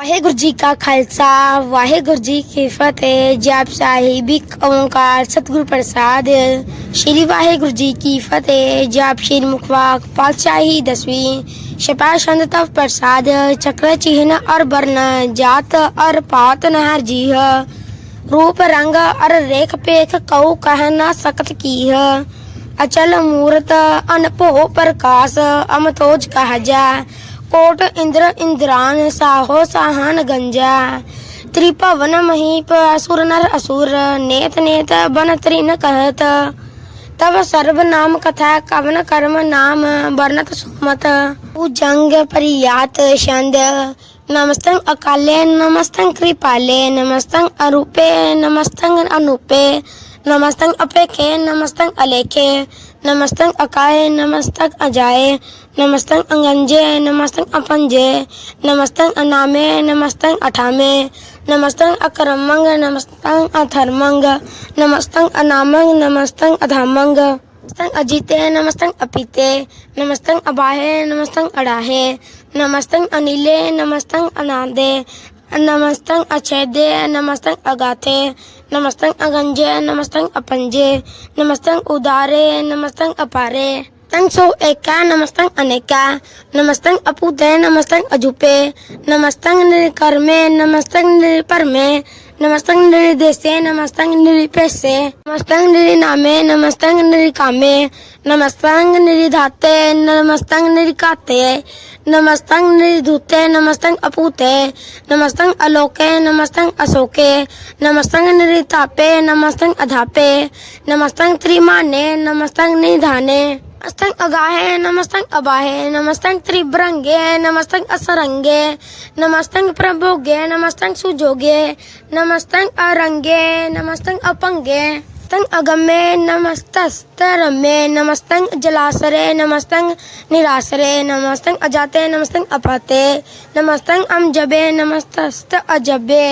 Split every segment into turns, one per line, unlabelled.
ਵਾਹਿਗੁਰੂ ਜੀ ਕਾ ਖਾਲਸਾ ਵਾਹਿਗੁਰੂ ਜੀ ਕੀ ਫਤਿਹ ਜਪ ਸਾਹਿਬ ਇੱਕ ਓੰਕਾਰ ਸਤਿਗੁਰ ਪ੍ਰਸਾਦ ਸ਼੍ਰੀ ਵਾਹਿਗੁਰੂ ਜੀ ਕੀ ਫਤਿਹ ਜਪ ਸ਼੍ਰੀ ਮੁਖਵਾਕ ਪਾਤਸ਼ਾਹੀ ਦਸਵੀਂ ਛਪਾ ਛੰਦ ਤਵ ਪ੍ਰਸਾਦ ਚਕਰ ਚਿਹਨ ਔਰ ਬਰਨ ਜਾਤ ਔਰ ਪਾਤ ਨਹਰ ਜੀਹ रूप रंग अर रेख पेख कऊ कह न सकत कीह अचल मूरत अनभो प्रकाश अमतोज कह जा कोट इंद्र इंद्रान साहो साहन गंजा त्रिभवन महीप असुर नर असुर नेत नेत बन त्रिन कहत तब सर्व नाम कथा कवन कर्म नाम वर्णत सुमत जंग परियात छंद नमस्तं अकाले नमस्तं कृपाले नमस्तं अरूपे नमस्तं अनूपे नमस्तं अपेखे नमस्तं अलेखे नमस्तं अकाय नमस्तं अजाए नमस्तं अंगंजे नमस्तं अपंजे नमस्तं अनामे नमस्तं अठामे नमस्तं अकरमंग नमस्तं अथर्मंग नमस्तं अनामंग नमस्तं अधामंग नमस्तं अजीते नमस्तं अपीते नमस्तं अबाहे नमस्तं अड़ाहे नमस्तं अनिले नमस्तं अनादे नमस्तं अछेदे नमस्तंग अगाथे, नमस्तंग अगंजे, नमस्तंग अपंजे, नमस्तंग उदारे, नमस्तंग अपारे। तंग सो एका, नमस्तंग अनेका, नमस्तंग अपूते, नमस्तंग अजूपे, नमस्तंग निर्कर्मे, नमस्तंग निर्परमे नमस्तं निर्देशे नमस्तं निरपेशे नमस्तं निरिनामे नमस्तं निरिकामे नमस्तं निरिधाते नमस्तं निरिकाते नमस्तं निरिधुते नमस्तं अपूते नमस्तं अलोके नमस्तं अशोके नमस्तं निरितापे नमस्तं अधापे नमस्तं त्रिमाने नमस्तं निधाने। नमस्तं अगाहे नमस्तं अबाहे नमस्तं त्रिभ्रंगे नमस्तं असरंगे नमस्तं प्रभोगे नमस्तं सुजोगे नमस्तं अरंगे नमस्तं अपंगे नमस्तं अगमे नमस्तस्तरमे नमस्तं जलासरे नमस्तं निरासरे नमस्तं अजाते नमस्तं अपाते नमस्तं अमजबे, नमस्तस्त अजबे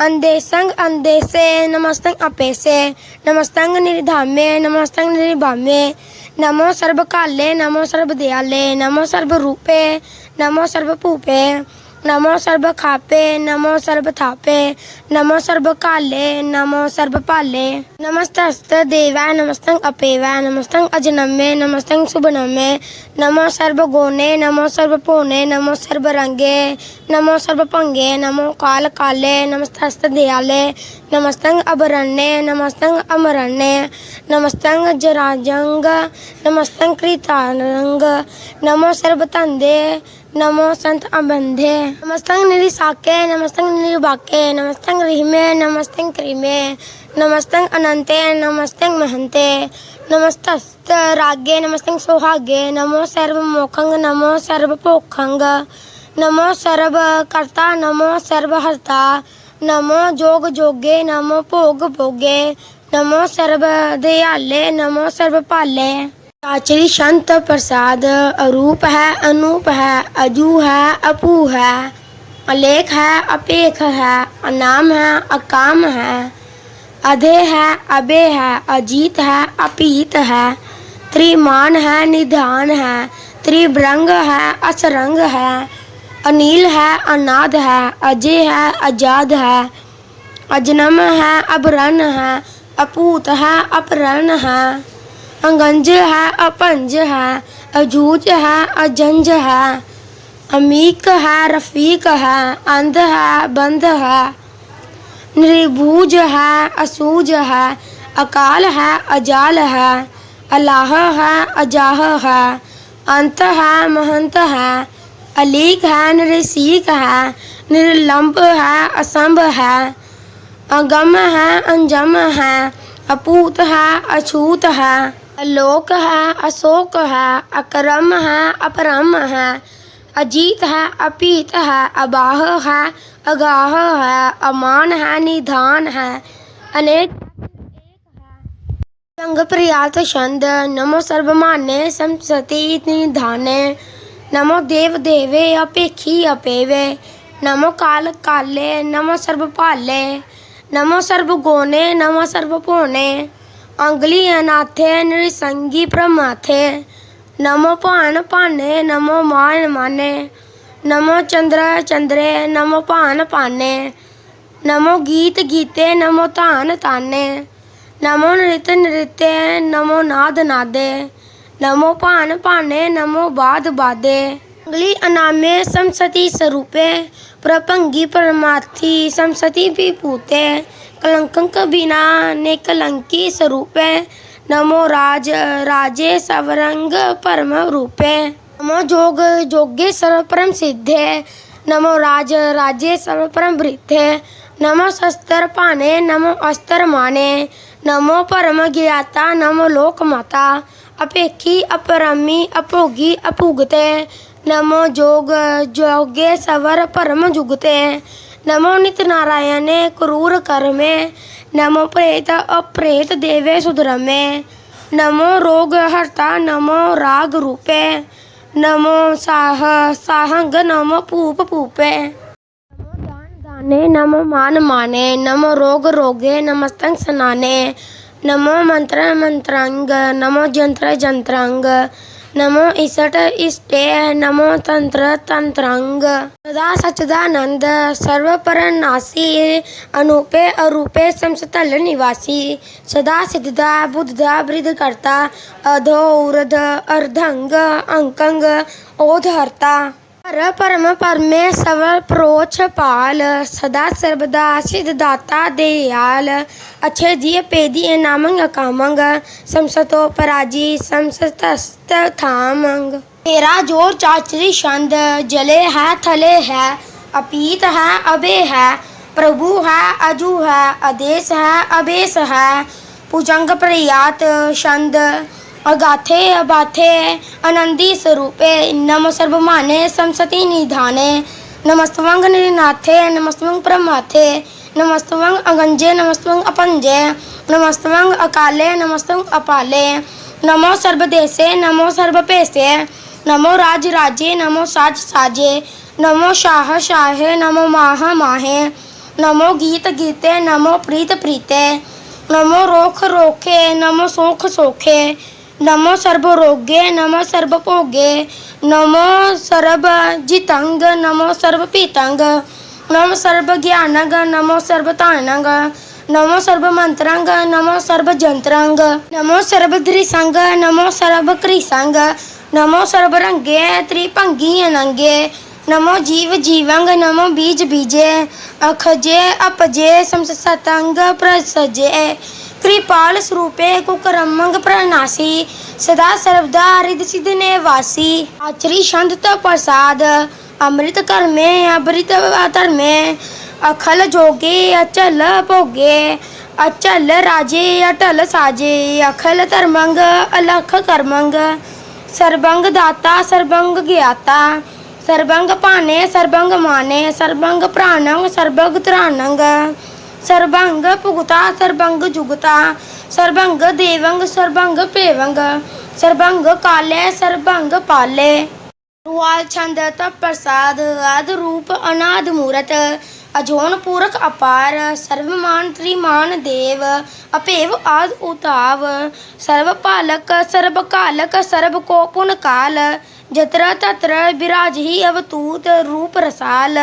अंदेसंग अंदेसे नमस्तं अपेसे नमस्तं निर्धामे नमस्तं निर्भामे नमो सर्वकाले नमो सर्वदयाले नमो सर्वरूपे नमो सर्वभूपे नमो सर्वखापे नमो सर्वथापे नमो सर्वकाले नमो सर्वपाले नमस्तस्त देवाय नमस्तं अपेवाय नमस्तं अजनमे नमस्तं शुभनमे नमो सर्वगुणे नमो सर्वपूर्णे नमो सर्वरंगे नमो सर्वपंगे नमो काल काले नमस्तस्त दयाले नमस्तं अभरण्ये नमस्तं अमरण्ये नमस्तं जराजंग नमस्तं कृतारंग नमो सर्वतंदे, नमो संत अबंधे नमस्तं निरिसाके नमस्तं निर्वाके नमस्तं रिहिमे नमस्तं क्रीमे नमस्तं अनंते नमस्तं महंते नमस्तस्त रागे नमस्तं सोहागे नमो सर्वमोखंग, नमो सर्वपोखंग, नमो सर्व कर्ता नमो सर्वहर्ता, नमो जोग जोगे नमो भोग भोगे नमो सर्व दयाले, नमो सर्वपाले आचरी संत प्रसाद, अरूप है, अनूप है, अजू है, अपू है। अलेख है, अपेख है, अनाम है, अकाम है। अधे है, अबे है, अजीत है, अपीत है। त्रिमान है, निधान है। त्रिभ्रंग है, असरंग है। अनिल है, अनाद है, अजय है आज़ाद है। अजनम है अबरन है। अपूत है अपरण है अंगंज है अपंज है अजूज है अजंज है अमीक है रफीक है अंध है बंध है निर्भुज है असूज है अकाल है अजाल है अल्लाह है अजाह है अंत है महंत है अलीक है निरसीक है निर्लंब है असंभ है अगम है अंजम है अपूत है अछूत है अलोक है अशोक है अकरम है अपरम है अजीत है अपीत है अबाह है अगाह है अमान है निधान है अनेक संग प्रियात छंद नमो सर्वमान्य संसति निधाने नमो देव देवे अपेखी अपेवे नमो काल काले नमो सर्वपाले नमो सर्वगुणे नमो सर्वपूर्णे अंगलियनाथे नृसंगी प्रमाथे नमो पान पाने नमो मान माने नमो चंद्र चंद्रे नमो पान पाने नमो गीत गीते नमो तान ताने नमो नृत नृत्य नमो नाद नादे नमो पान पाने नमो बाध बादे अनामे समसति स्वरूपे, प्रपंगी परमार्थी समसति पूते कलंकंक बिना ने कलंकी स्वरूपे, नमो राज, राजे सवरंग परम रूपे। नमो जोग, जोगे सर्व परम सिद्धे, नमो राज, राजे सर्व परम वृद्धे, नमो शस्त्र पाने, नमो अस्त्र माने, नमो परम ज्ञाता, नमो लोक माता अपेक्षी अपरमी, अपोगी, अपुगते नमो जोग जोगे सवर परम जुगते नमो नित नारायणे क्रूर कर्मे नमो प्रेत अप्रेत देवे सुधरमे नमो रोग हरता नमो राग रूपे नमो साह साहंग नमो पूप पूपे नमो दान दाने नमो मान माने नमो रोग रोगे नमस्तंग सनाने नमो मंत्र मंत्रांग नमो जंत्र जंत्रांग नमो इसट इष्टे नमो तंत्र तंत्रांग सदा सच्चिदानंद सर्व पर नासी अनूपे अरूपे समस्तल निवासी सदा सिद्धदा बुद्धदा वृद्ध करता अधो उर्ध अर्धंग अंकंग ओधहर्ता पर परम परमे सवर प्रोछ पाल सदा सर्वदा सिद्धदाता दयाल अच्छे दिए पेदी नामंग कामंग समसतो पराजी समसतस्त थामंग तेरा ज़ोर चाचरी छंद जले है थले है अपीत है अबे है प्रभु है अजू है आदेश है अबेस है भुजंग प्रयात छंद अगाथे अबाथे आनंदी स्वरूपे नम सर्वमाने समसति निधाने। नमस्तवंग निनाथे नमस्तवंग प्रमाथे। नमस्तवंग अगंजे नमस्तवंग अपंजे। नमस्तवंग अकाले नमस्तवंग अपाले। नमो सर्वदेशे नमो सर्वपेशे नमो राज राजे नमो साज साजे नमो शाह शाहे, नमो माह माहे। नमो गीत गीते, नमो प्रीत प्रीते। नमो रोख रोखे, नमो सोख सोखे। नमो सर्व रोगे नमो सर्व भोगे नमो सर्व जितंग नमो सर्व पीतंग नमो सर्व ज्ञानंग नमो सर्व तानंग नमो सर्व मंत्रंग नमो सर्व जंत्रंग नमो सर्व धृसंग नमो सर्व कृसंग नमो सर्व रंगे त्रिभंगी अनंगे नमो जीव जीवंग नमो बीज बीजे अखजे अपजे समसतंग प्रसजे कृपाल स्वरूपे कुकरमंग प्रणासी सदा सर्वदा हरिद सिद्ध ने वासी आचरी छंद तो प्रसाद अमृत कर में अमृत अतर में अखल जोगे अचल भोगे अचल राजे अटल साजे अखल धर्मंग अलख कर्मंग सर्वंग दाता सर्वंग ज्ञाता सर्वंग पाने सर्वंग माने सर्वंग प्राणंग ਸਰਬੰਗ ਭੁਗਤਾ, ਸਰਬੰਗ ਜੁਗਤਾ, ਸਰਬੰਗ ਦੇਵੰਗ, ਸਰਬੰਗ ਭੇਵੰਗ, ਸਰਬੰਗ ਕਾਲੇ, ਸਰਬੰਗ ਪਾਲੇ। ਰੂਆਲ ਛੰਦ ਤਪ ਪ੍ਰਸਾਦ ਆਦ ਰੂਪ ਅਨਾਦ ਮੂਰਤ, ਅਜੋਨ ਪੂਰਕ ਅਪਾਰ, ਸਰਵਮਾਨ ਤ੍ਰਿਮਾਨ ਦੇਵ, ਅਪੇਵ ਆਦ ਉਤਾਵ, ਸਰਵ ਪਾਲਕ, ਸਰਬ ਕਾਲਕ, ਸਰਬ ਕੋ ਪੁਨ ਕਾਲ, ਜਤਰ ਤਤਰ ਬਿਰਾਜ ਹੀ ਅਵਤੂਤ, ਰੂਪ ਰਸਾਲ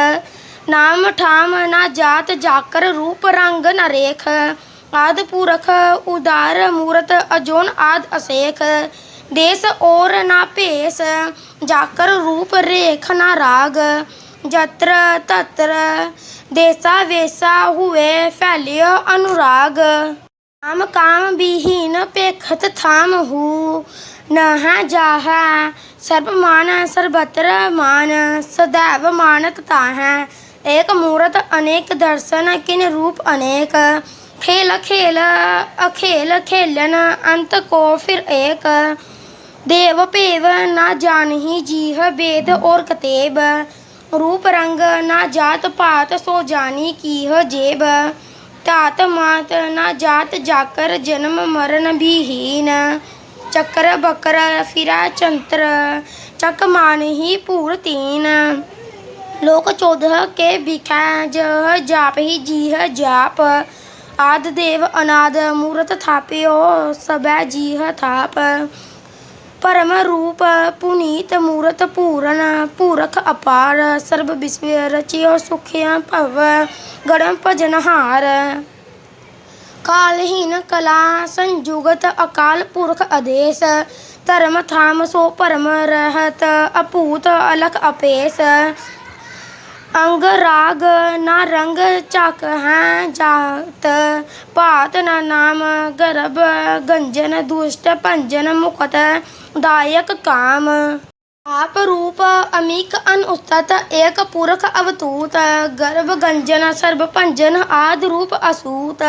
ਨਾਮ ਠਾਮ ਨਾ ਜਾਤ ਜਾਕਰ ਰੂਪ ਰੰਗ ਨਰੇਖ ਆਦ ਪੁਰਖ ਉਦਾਰ ਮੂਰਤ ਅਜੋਨ ਆਦ ਅਸੇਖ। ਦੇਸ ਔਰ ਨਾ ਭੇਸ, ਜਾਕਰ ਰੂਪ ਰੇਖ ਨਾ ਰਾਗ। ਜਤਰ ਤਤਰ, ਦੇਸਾ ਵੇਸਾ ਹੁਏ ਫੈਲਿਓ ਅਨੁਰਾਗ। ਕਾਮ ਕਾਮ ਬਿਹੀਨ ਪੇਖਤ ਥਾਮ ਹੂ। ਨਹਾ ਜਾਹਾ, ਸਰਬ ਮਾਨ ਸਰਬਤਰ ਮਾਨ, ਸਦੈਵ ਮਾਨਤ ਤਾਹੈ। एक मूरत अनेक दर्शन किन रूप अनेक खेल खेल अखेल खेलन अंत को फिर एक देव पेव ना जानही जीह वेद और कतेब रूप रंग ना जात पात सो जानी कीह जेब तात मात ना जात जाकर जन्म मरण विहीन चक्र बकर फिरा चंत्र चक मान ही पूर तीन लोक चौदह के बिखा जह जाप ही जीह जाप आद देव अनाद मूरत थाप्यो सब जीह थाप ਪਰਮ ਰੂਪ ਪੁਨੀਤ ਮੂਰਤ ਪੂਰਨ ਪੂਰਖ ਅਪਾਰ ਸਰਬ ਵਿਸਵ ਰਚਿਓ ਸੁਖਿਆ ਭਵ ਗੜਮ ਭਜਨਹਾਰ ਕਾਲਹੀਨ ਕਲਾ ਸੰਜੁਗਤ ਅਕਾਲ ਪੁਰਖ ਆਦੇਸ਼ ਧਰਮ ਥਾਮ ਸੋ ਪਰਮ ਰਹਿਤ ਅਪੂਤ ਅਲਖ ਅਪੇਸ ਅੰਗ ਰਾਗ ਨਾ ਰੰਗ ਚੱਕ ਹੈ, ਜਾਤ ਭਾਤ ਨਾ ਨਾਮ ਗਰਭ ਗੰਜਨ ਦੁਸ਼ਟ ਭੰਜਨ ਮੁਕਤ ਦਾਇਕ ਕਾਮ। ਆਪ ਰੂਪ ਅਮੀਕ ਅਨੁਸਤਤ, ਏਕ ਪੁਰਖ ਅਵਤੂਤ, ਗਰਭ ਗੰਜਨ ਸਰਬ ਭੰਜਨ ਆਦ ਰੂਪ ਅਸੂਤ।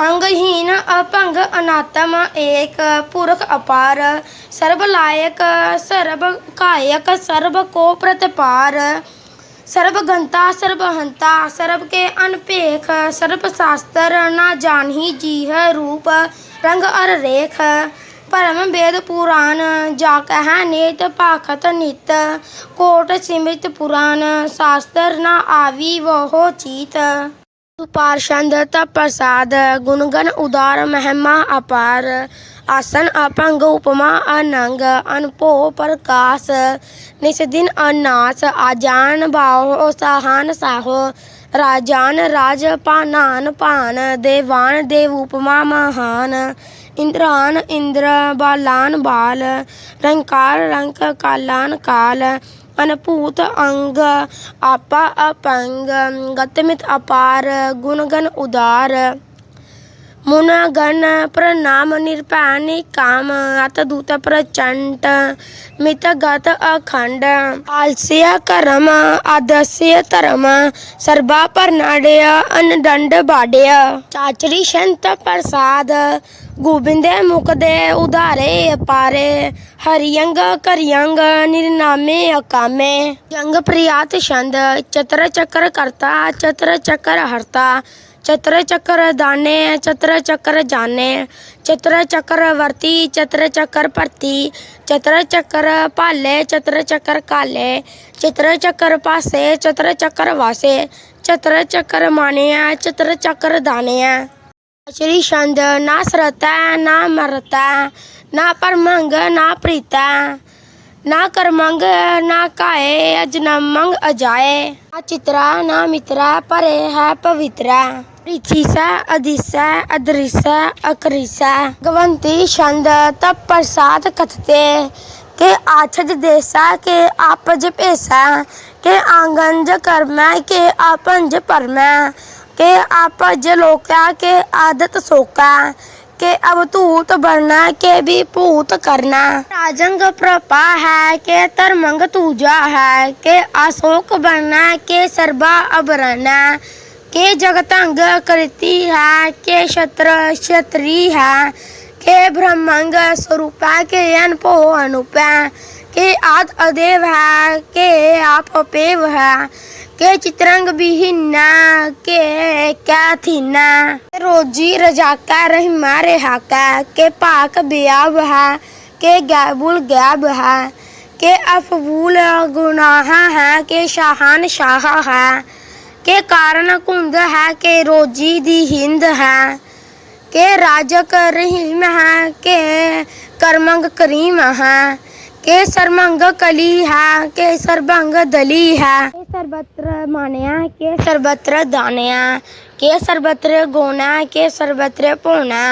ਅੰਗਹੀਨ ਅਪੰਗ ਅਨਾਤਮ, ਏਕ ਪੁਰਖ ਅਪਾਰ, ਸਰਬ ਲਾਇਕ ਸਰਬ ਕਾਇਕ ਸਰਬ ਕੋ ਪ੍ਰਤਪਾਰ। ਸਰਬ ਗੰਤਾ, ਸਰਬ ਕੇ ਅਨਪੇਖ ਸਰਬ ਸ਼ਾਸਤਰ ਨਾ ਜਾਣਹੀ ਜੀਹ ਰੂਪ, ਰੰਗ ਅਰ ਰੇਖ ਪਰਮ ਵੇਦ ਪੁਰਾਨ, ਜਾ ਕਹਿ ਨੇਤ ਭਾਖਤ ਨਿਤ, ਕੋਟ ਸਿਮਿਤ ਪੁਰਾਨ, ਸ਼ਾਸਤਰ ਨਾ ਆਵੀ ਵਹੋ ਚੀਤ। ਪਾਰਸ਼ੰਦ ਪ੍ਰਸਾਦ, ਗੁਣਗਨ ਉਦਾਰ ਮਹਿਮਾ ਅਪਾਰ ਆਸਨ ਅਪੰਗ ਉਪਮਾ ਅਨੰਗ ਅਨਭੋ ਪ੍ਰਕਾਸ਼ ਨਿਸ ਦਿਨ ਅਨਾਸ, ਆਜਾਨ ਬਾਹੋ ਸਾਹਨ ਸਾਹੋ, ਰਾਜਾਨ ਰਾਜ ਪਾਨਾਨ ਪਾਨ ਦੇਵਾਨ ਦੇਵ ਉਪਮਾ ਮਹਾਨ, ਇੰਦਰਾਨ ਇੰਦਰ ਬਾਲਾਨ ਬਾਲ, ਰੰਕਾਰ ਰੰਕ ਕਾਲਾਨ ਕਾਲ, ਅਨਭੂਤ ਅੰਗ ਆਪਾ ਅਪੰਗ, ਗਤਮਿਤ ਅਪਾਰ, ਗੁਣਗਨ ਉਦਾਰ। మునగన ప్రణామనిర్పాణి కామ అతదూత ప్రచండ మితగత అఖండ ఆలస్య కరమ ఆదస్య తరమ సర్వాపర్ణాడయ ਅਨਦੰਡ ਬਾੜਿਆ ਚਾਚਰੀ ਸ਼ੰਤ ਪ੍ਰਸਾਦ, ਗੋਬਿੰਦੇ ਮੁਕਦੇ ਉਧਾਰੇ ਅਪਾਰੇ ਹਰਿਯੰਗ ਕਰਿਯੰਗ ਨਿਰਨਾਮੇ ਅਕਾਮੇ। ਯੰਗ ਪ੍ਰਿਆਤ ਛੰਦ, ਚਤਰ ਚਕਰ ਕਰਤਾ, ਚਤਰ ਚਕਰ ਹਰਤਾ। चतर चक्र दाने चतर चक्र जाने चतर चक्र वर्ती चतर चक्र भरती चतर चक्र भाले चतर चक्र काले चतर चक्र पासे चतर चक्र वासे चतर चक्र माने चतर चक्र दाने ਸ਼੍ਰੀ ਛੰਦ ਨਾ ਸਰਤਾ ਨਾ ਮਰਤਾ ਨਾ ਪਰਮੰਗ ਨਾ ਪ੍ਰੀਤਾ ਨਾ ਕਰ ਮੰਗ, ਨਾ ਕਾਏ ਅਜ ਨਾ ਮੰਗ ਅਜਾਏ। ਨਾ ਚਿਤਰਾ, ਨਾ ਮਿਤਰਾ ਪਰੇ ਹੈ ਪਵਿਤਰਾ। ਰਿਥੀਸਾ ਅਦਿਸਾ ਅਦ੍ਰਿਸਾ ਅਕਰਿਸਾ। ਗਵੰਤੀ ਛੰਦ, ਤਪ ਪ੍ਰਸਾਦ ਕਥਤੇ। के आछज देसा के आपज पेशा के आंगन ज कर्मा के आपन ज परमा के आपज लोका के आदत सोका के अवधूत बनना के भी भूत करना। राजंग प्रपा है के, तरमंग तूजा है के, अशोक बनना के सर्वा अबरना के, जगतंग कृति है के, क्षत्र, क्षत्री है के, ब्रह्मंग स्वरूपा के, अनपो अनुपा के, आद अदेव है के, आप अपेव है के चित्रंग बिहिना के क्या थीना रोजी रजाका रहीमा रेहाका के पाक बियाब है के गैबुल गैब है, के अफबूल गुनाह है, के शाहान शाह है, के कारण कुंद है, के रोजी दी हिंद है, के राजक रहीम है, के करमंग करीम है के सरमंग कली है के सरबंग दली है के सर्वत्र मानया के सर्वत्र दानया के सर्वत्र गोना के सर्वत्र पोना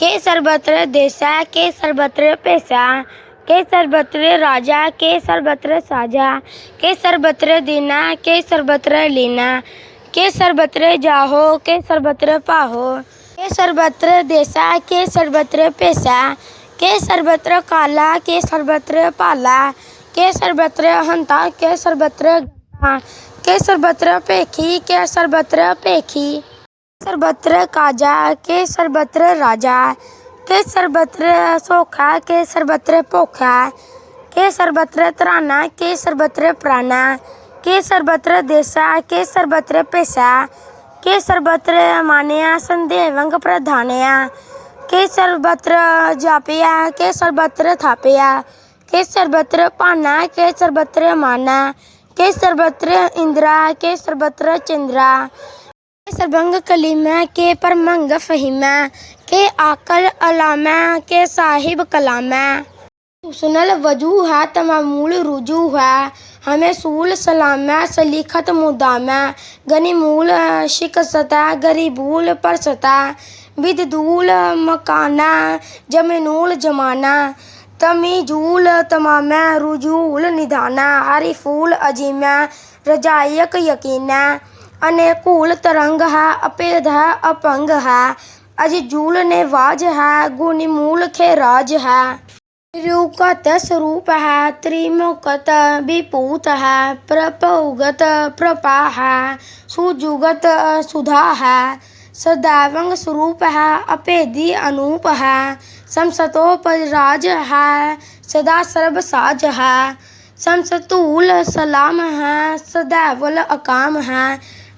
के सर्वत्र देशा के सर्वत्र पैसा के सर्वत्र राजा के सर्वत्र साजा के सर्वत्र देना के सर्वत्र लेना के सर्वत्र जाहो के सर्वत्र पाहो के सर्वत्र देशा के सर्वत्र पैसा के सर्वत्र काला के सर्वत्र पाला के सर्वत्र हंता के सर्वत्र गधा, के सर्वत्र पेखी के सर्वत्र पेखी सर्वत्र काजा के सर्वत्र राजा के सर्वत्र सोखा के सर्वत्र पोखा के सर्वत्र त्राना के सर्वत्र प्राणा के सर्वत्र देशा के सर्वत्र पेशा के सर्वत्र मानया संदेवंग प्रधानया के सर्वत्र जापिया के सर्वत्र थापया के सर्वत्र पाना के सर्वत्र माना के सर्वत्र इंद्रा के सर्वत्र चंद्रा के सर्वंग कलीमा, के परमंग फहीमा, के आकल अलामा, के साहिब कलामा। सुनल वज़ू है तमामूल रुजू है, हमें सूल सलाम, सलीखत मुदाम गनीमूल शिकस्त गरीबूल परसता। बिददूल मकाना जमनूल जमाना। तमीजूल तमाम, रुजूल निदाना आरिफूल अजीम, रजायक यकीन। अनेकूल तरंग है, अपेद है, अपंग है। अजजूल ने वाज है गुनीमूल खेराज है। रूकत स्वरूप है त्रिमुकत विपूत है, प्रपौगत प्रपा है, सुजुगत सुधा है। सदैवंग स्वरूप है अपेदी अनूप। है समसतोपराज है सदा सर्व साज है समसतूल सलाम है सदैवल अकाम। है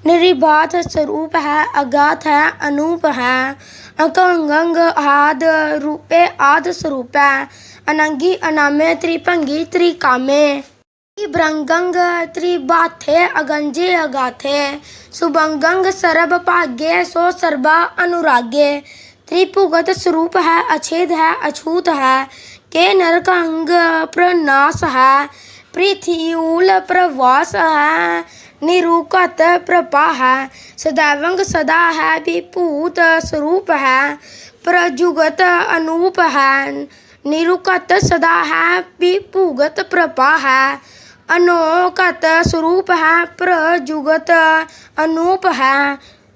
निरिबात स्वरूप है अगात है अनूप। है अकंगंग आद रूपे आद स्वरूप। है अनंगी अनामे त्रिभंगी त्रिकामे। ब्रंगंग त्रिबाथे अगंजे अगाथे। सुबंगंग सरब भाग्य सो सर्बा अनुरागे। त्रिभुगत स्वरूप है, अछेद है, अछूत है। के नरकंग प्रनाश है। पृथ्यूल प्रवास है। निरुकत प्रपा है। सदैवंग सदा है, विभूत स्वरूप है। प्रजुगत अनूप है। निरुकत सदा है, विभूगत प्रपा है। अनोकत स्वरूप है प्रजुगत अनूप है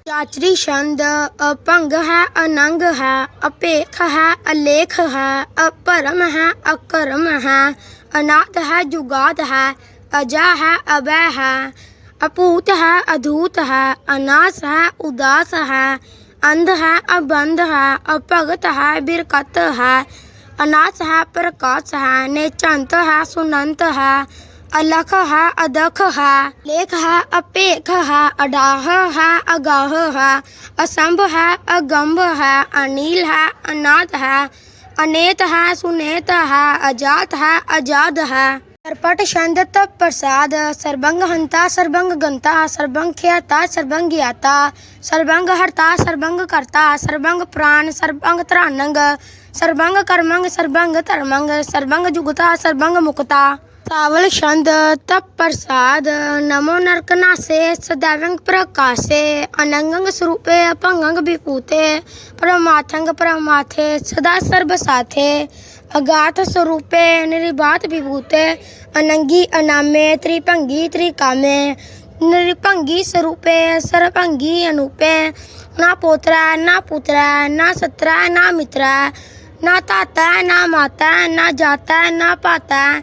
चाचरी छंद अपंग है अनंग है अपेख है अलेख है अपरम है अकरम है अनाथ है जुगात है अजा है अभय है अपूत है अधूत है अनास है उदास है अंध है अबंध है अपगत है बिरकत है अनाथ है प्रकाश है नेचंत है सुनंत है अलख है, अदख है, लेख है, अपेख है, अडाह है, अगाह है, असंभ है, अगंभ है, अनिल है, अनाथ है, अनेत है, सुनेत है, अजात है, अजाद है। सरपट छंद प्रसाद सर्वंग हंता सर्वंग गंता सर्वंग ख्याता सर्वंग ज्ञाता सर्वंग हरता सर्वंग करता सर्वंग प्राण सर्वंग त्रानंग सर्वंग कर्मंग सर्वंग धर्मंग सर्वंग जुगता सर्वंग मुक्ता। सावल छंद, तप प्रसाद, नमो नरकनासे सदैवंग प्रकाशे, अनंगंग स्वरूपे, अपंगंग विभूते परमाथंग परमाथे सदा सर्व साथे। अगाथ स्वरूपे निर्बात विभूते, अनंगी अनामे, त्रिभंगी त्रिकामे। निरभंगी स्वरूपे सरभंगी अनुपे। ना पोत्रा, ना पुत्रा, ना सत्रा, ना मित्रा। ना ताता, ना माता, ना जाता, ना पाता।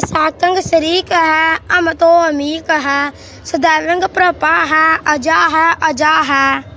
साकंग शरीक है अमतो अमीक है सदैवंग प्रपा है अजा है अजा है